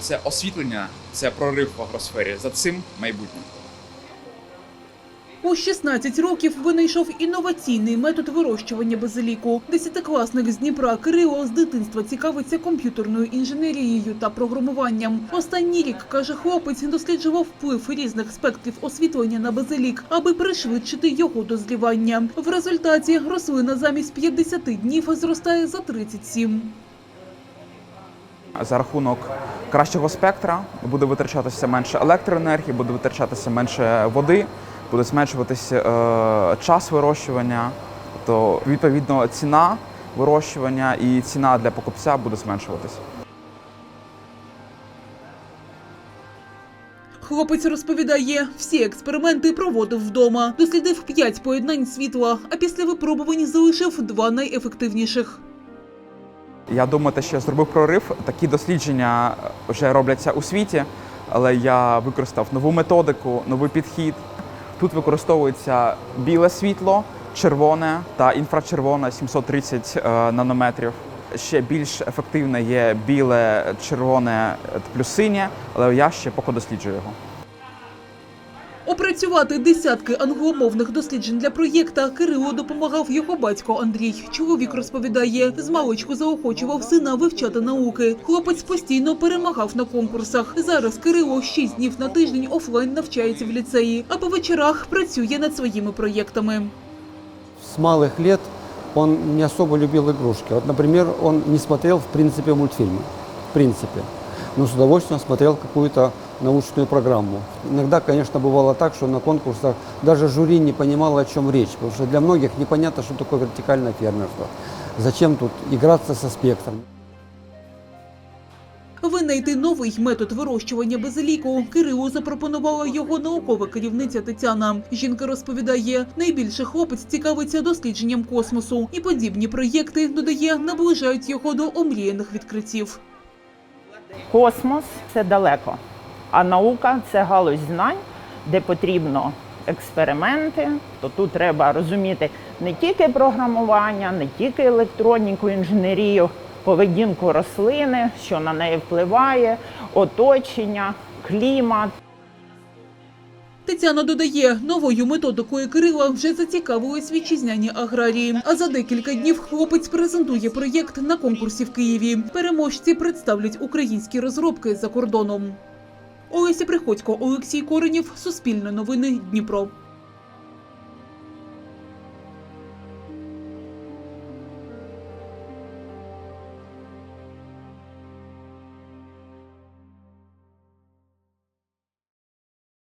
це освітлення, це прорив в агросфері. За цим майбутнє. У 16 років винайшов інноваційний метод вирощування базиліку. Десятикласник з Дніпра Кирило з дитинства цікавиться комп'ютерною інженерією та програмуванням. Останній рік, каже хлопець, досліджував вплив різних спектрів освітлення на базилік, аби пришвидшити його дозрівання. В результаті рослина замість 50 днів зростає за 37. За рахунок кращого спектра буде витрачатися менше електроенергії, буде витрачатися менше води, буде зменшуватися е, час вирощування. То відповідно ціна вирощування і ціна для покупця буде зменшуватися. Хлопець розповідає, всі експерименти проводив вдома. Дослідив п'ять поєднань світла, а після випробувань залишив два найефективніших. Я думаю, те, що зробив прорив. Такі дослідження вже робляться у світі, але я використав нову методику, новий підхід. Тут використовується біле світло, червоне та інфрачервоне 730 е, нанометрів. Ще більш ефективне є біле, червоне плюс синє, але я ще поки досліджую його. Опрацювати десятки англомовних досліджень для проєкта Кирилу допомагав його батько Андрій. Чоловік розповідає, з заохочував сина вивчати науки. Хлопець постійно перемагав на конкурсах. Зараз Кирило шість днів на тиждень офлайн навчається в ліцеї, а по вечорах працює над своїми проєктами. С малых лет он не особо любил игрушки. Вот, например, он не смотрел, в принципе, мультфильмы. В принципе. Но с удовольствием смотрел какую-то научную программу. Иногда, конечно, бывало так, что на конкурсах даже жюри не понимало, о чем речь. Потому что для многих непонятно, что такое вертикальное фермерство. Зачем тут играться со спектром. Винайти новий метод вирощування базиліку Кирилу запропонувала його наукова керівниця Тетяна. Жінка розповідає, найбільше хлопець цікавиться дослідженням космосу, і подібні проєкти додає, наближають його до омріяних відкриттів. Космос це далеко, а наука це галузь знань, де потрібно експерименти. То тут треба розуміти не тільки програмування, не тільки електроніку, інженерію, поведінку рослини, що на неї впливає, оточення, клімат. Тетяна додає, новою методикою Кирила вже зацікавились вітчизняні аграрії. А за декілька днів хлопець презентує проєкт на конкурсі в Києві. Переможці представлять українські розробки за кордоном. Олеся Приходько, Олексій Коренів, Суспільне новини, Дніпро.